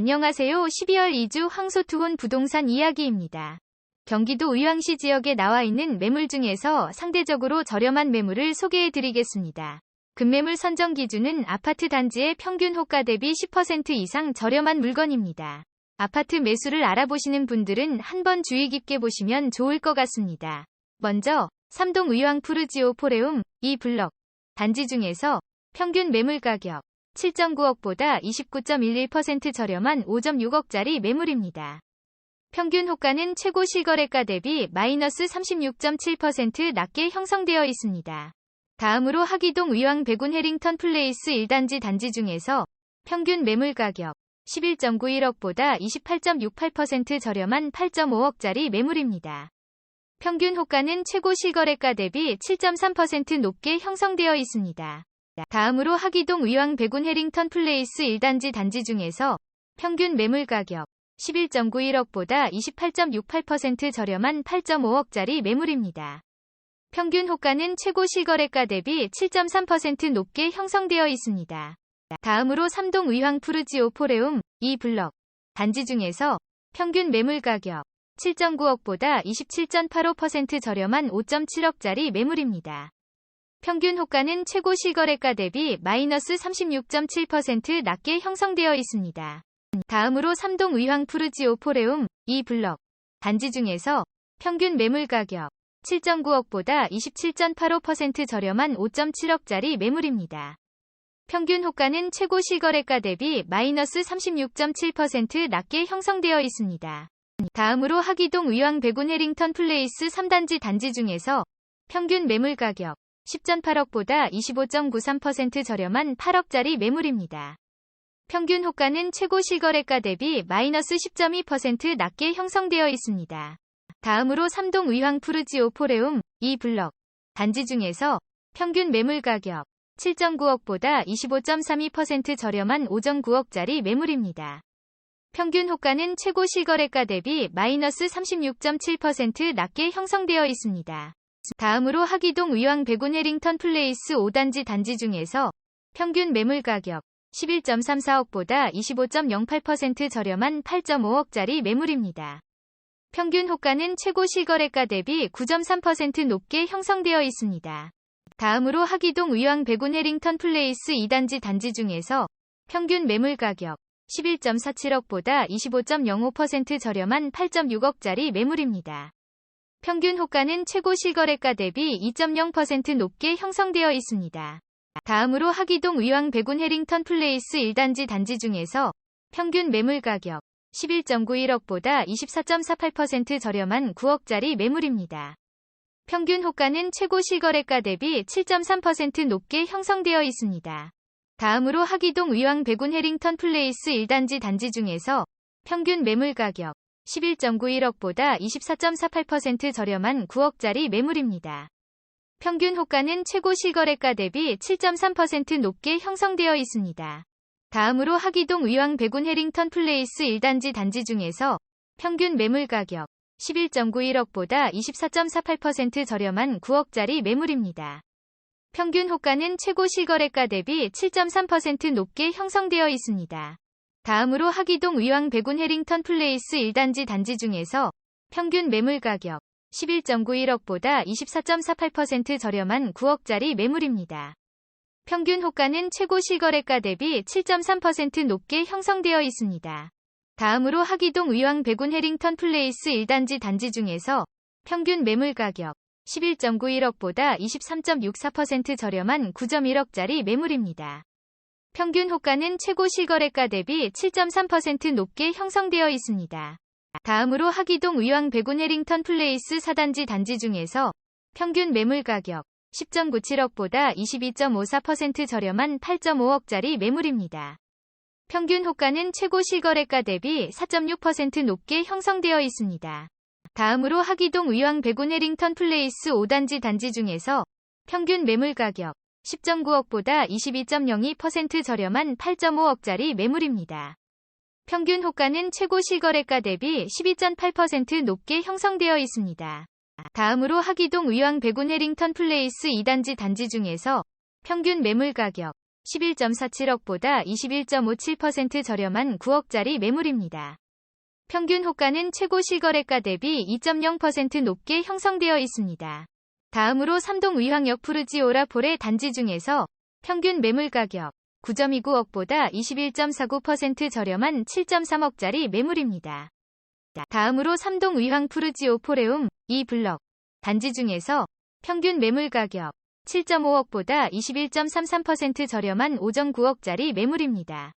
안녕하세요. 12월 2주 황소투혼 부동산 이야기입니다. 경기도 의왕시 지역에 나와 있는 매물 중에서 상대적으로 저렴한 매물을 소개해 드리겠습니다. 급매물 선정 기준은 아파트 단지의 평균 호가 대비 10% 이상 저렴한 물건입니다. 아파트 매수를 알아보시는 분들은 한번 주의 깊게 보시면 좋을 것 같습니다. 먼저, 삼동 의왕 푸르지오 포레움 2블럭 단지 중에서 평균 매물 가격 7.9억보다 29.11% 저렴한 5.6억짜리 매물입니다. 평균 호가는 최고 실거래가 대비 마이너스 36.7% 낮게 형성되어 있습니다. 다음으로 하기동 의왕 백운 해링턴 플레이스 1단지 단지 중에서 평균 매물 가격 11.91억보다 28.68% 저렴한 8.5억짜리 매물입니다. 평균 호가는 최고 실거래가 대비 7.3% 높게 형성되어 있습니다. 다음으로 하기동 의왕 백운 해링턴 플레이스 1단지 단지 중에서 평균 매물 가격 11.91억보다 28.68% 저렴한 8.5억짜리 매물입니다. 평균 호가는 최고 실거래가 대비 7.3% 높게 형성되어 있습니다. 다음으로 삼동 의왕 푸르지오 포레움 2블럭 단지 중에서 평균 매물 가격 7.9억보다 27.85% 저렴한 5.7억짜리 매물입니다. 평균 호가는 최고 실거래가 대비 마이너스 36.7% 낮게 형성되어 있습니다. 다음으로 삼동 의왕 푸르지오 포레움 2블럭 단지 중에서 평균 매물 가격 7.9억보다 27.85% 저렴한 5.7억짜리 매물입니다. 평균 호가는 최고 실거래가 대비 마이너스 36.7% 낮게 형성되어 있습니다. 다음으로 하기동 의왕 백운 해링턴 플레이스 3단지 단지 중에서 평균 매물 가격 10.8억보다 25.93% 저렴한 8억짜리 매물입니다. 평균 호가는 최고 실거래가 대비 마이너스 10.2% 낮게 형성되어 있습니다. 다음으로 삼동 의왕 푸르지오 포레움 2블럭 단지 중에서 평균 매물 가격 7.9억보다 25.32% 저렴한 5.9억짜리 매물입니다. 평균 호가는 최고 실거래가 대비 마이너스 36.7% 낮게 형성되어 있습니다. 다음으로 하기동 의왕 백운 해링턴 플레이스 5단지 단지 중에서 평균 매물 가격 11.34억보다 25.08% 저렴한 8.5억짜리 매물입니다. 평균 호가는 최고 실거래가 대비 9.3% 높게 형성되어 있습니다. 다음으로 하기동 의왕 백운 해링턴 플레이스 2단지 단지 중에서 평균 매물 가격 11.47억보다 25.05% 저렴한 8.6억짜리 매물입니다. 평균 호가는 최고 실거래가 대비 2.0% 높게 형성되어 있습니다. 다음으로 하기동 의왕 백운 해링턴 플레이스 1단지 단지 중에서 평균 매물 가격 11.91억보다 24.48% 저렴한 9억짜리 매물입니다. 평균 호가는 최고 실거래가 대비 7.3% 높게 형성되어 있습니다. 다음으로 하기동 의왕 백운 해링턴 플레이스 1단지 단지 중에서 평균 매물 가격 11.91억보다 24.48% 저렴한 9억짜리 매물입니다. 평균 호가는 최고 실거래가 대비 7.3% 높게 형성되어 있습니다. 다음으로 하기동 의왕 백운 해링턴 플레이스 1단지 단지 중에서 평균 매물 가격 11.91억보다 24.48% 저렴한 9억짜리 매물입니다. 평균 호가는 최고 실거래가 대비 7.3% 높게 형성되어 있습니다. 다음으로 하기동 의왕 백운 해링턴 플레이스 1단지 단지 중에서 평균 매물 가격 11.91억보다 24.48% 저렴한 9억짜리 매물입니다. 평균 호가는 최고 실거래가 대비 7.3% 높게 형성되어 있습니다. 다음으로 하기동 의왕 백운 해링턴 플레이스 1단지 단지 중에서 평균 매물 가격 11.91억보다 23.64% 저렴한 9.1억짜리 매물입니다. 평균 호가는 최고 실거래가 대비 7.3% 높게 형성되어 있습니다. 다음으로 하기동 의왕 백운 해링턴 플레이스 4단지 단지 중에서 평균 매물 가격 10.97억보다 22.54% 저렴한 8.5억짜리 매물입니다. 평균 호가는 최고 실거래가 대비 4.6% 높게 형성되어 있습니다. 다음으로 하기동 의왕 백운 해링턴 플레이스 5단지 단지 중에서 평균 매물 가격 10.9억보다 22.02% 저렴한 8.5억짜리 매물입니다. 평균 호가는 최고 실거래가 대비 12.8% 높게 형성되어 있습니다. 다음으로 하기동 의왕 백운 해링턴 플레이스 2단지 단지 중에서 평균 매물 가격 11.47억보다 21.57% 저렴한 9억짜리 매물입니다. 평균 호가는 최고 실거래가 대비 2.0% 높게 형성되어 있습니다. 다음으로 삼동 위황역 푸르지오라 폴의 단지 중에서 평균 매물 가격 9.29억보다 21.49% 저렴한 7.3억짜리 매물입니다. 다음으로 삼동 위황 푸르지오 포레움 2블럭 단지 중에서 평균 매물 가격 7.5억보다 21.33% 저렴한 5.9억짜리 매물입니다.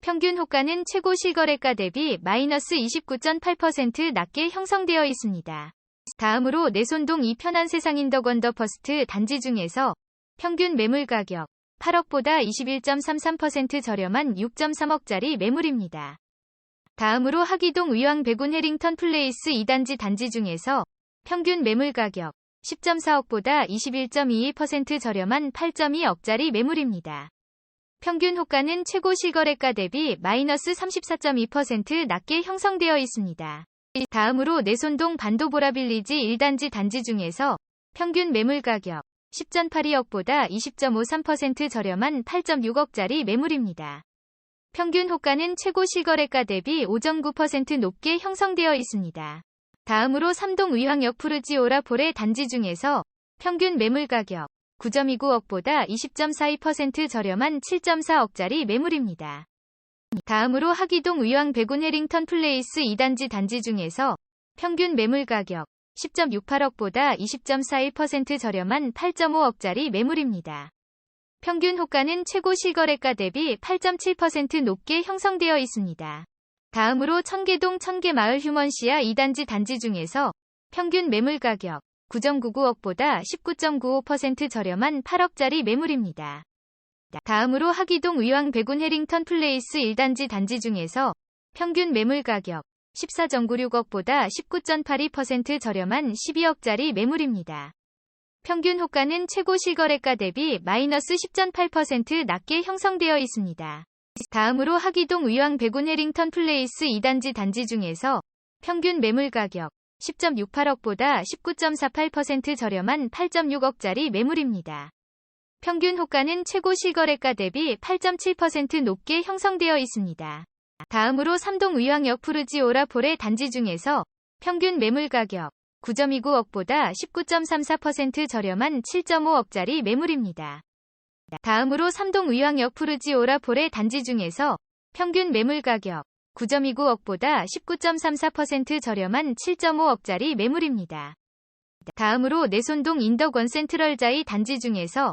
평균 호가는 최고 실거래가 대비 마이너스 29.8% 낮게 형성되어 있습니다. 다음으로 내손동 이 편한 세상 인 더건더 퍼스트 단지 중에서 평균 매물 가격 8억보다 21.33% 저렴한 6.3억짜리 매물입니다. 다음으로 하기동 위왕 백운 해링턴 플레이스 2단지 단지 중에서 평균 매물 가격 10.4억보다 21.22% 저렴한 8.2억짜리 매물입니다. 평균 호가는 최고 실거래가 대비 마이너스 34.2% 낮게 형성되어 있습니다. 다음으로 내손동 반도보라빌리지 1단지 단지 중에서 평균 매물 가격 10.82억보다 20.53% 저렴한 8.6억짜리 매물입니다. 평균 호가는 최고 실거래가 대비 5.9% 높게 형성되어 있습니다. 다음으로 삼동 위황역 푸르지오라 폴의 단지 중에서 평균 매물 가격 9.29억보다 20.42% 저렴한 7.4억짜리 매물입니다. 다음으로 하기동 위왕 백운 해링턴 플레이스 2단지 단지 중에서 평균 매물 가격 10.68억보다 20.41% 저렴한 8.5억짜리 매물입니다. 평균 호가는 최고 실거래가 대비 8.7% 높게 형성되어 있습니다. 다음으로 청계동 청계마을 휴먼시아 2단지 단지 중에서 평균 매물 가격 9.99억보다 19.95% 저렴한 8억짜리 매물입니다. 다음으로 하기동 위왕 백운 해링턴 플레이스 1단지 단지 중에서 평균 매물 가격 14.96억보다 19.82% 저렴한 12억짜리 매물입니다. 평균 호가는 최고 실거래가 대비 마이너스 10.8% 낮게 형성되어 있습니다. 다음으로 하기동 위왕 백운 해링턴 플레이스 2단지 단지 중에서 평균 매물 가격 10.68억보다 19.48% 저렴한 8.6억짜리 매물입니다. 평균 호가는 최고 실거래가 대비 8.7% 높게 형성되어 있습니다. 다음으로 삼동 위왕역 푸르지오라 폴의 단지 중에서 평균 매물 가격 9.29억보다 19.34% 저렴한 7.5억짜리 매물입니다. 다음으로 삼동 위왕역 푸르지오라 폴의 단지 중에서 평균 매물 가격 9.29억보다 19.34% 저렴한 7.5억짜리 매물입니다. 다음으로 내손동 인덕원 센트럴자이 단지 중에서